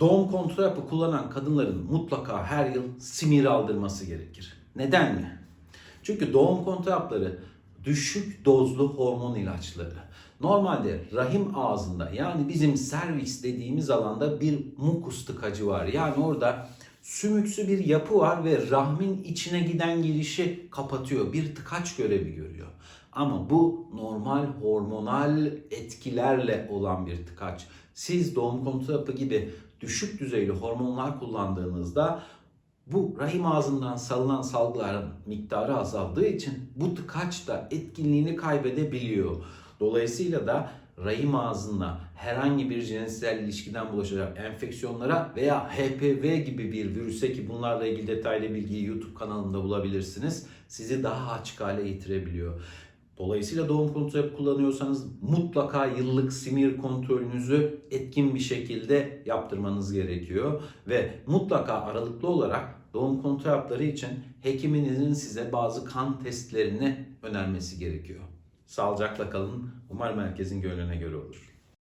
Doğum kontrol hapı kullanan kadınların mutlaka her yıl simir aldırması gerekir. Neden mi? Çünkü doğum kontrol hapları düşük dozlu hormon ilaçları. Normalde rahim ağzında yani bizim servis dediğimiz alanda bir mukus tıkacı var. Yani orada sümüksü bir yapı var ve rahmin içine giden girişi kapatıyor. Bir tıkaç görevi görüyor. Ama bu normal hormonal etkilerle olan bir tıkaç. Siz doğum kontrol hapı gibi düşük düzeyli hormonlar kullandığınızda bu rahim ağzından salınan salgıların miktarı azaldığı için bu tıkaç da etkinliğini kaybedebiliyor. Dolayısıyla da rahim ağzına herhangi bir cinsel ilişkiden bulaşacak enfeksiyonlara veya HPV gibi bir virüse ki bunlarla ilgili detaylı bilgiyi YouTube kanalımda bulabilirsiniz. Sizi daha açık hale getirebiliyor. Dolayısıyla doğum kontrolü hep kullanıyorsanız mutlaka yıllık simir kontrolünüzü etkin bir şekilde yaptırmanız gerekiyor. Ve mutlaka aralıklı olarak doğum kontrol hapları için hekiminizin size bazı kan testlerini önermesi gerekiyor. Sağlıcakla kalın. Umarım herkesin gönlüne göre olur.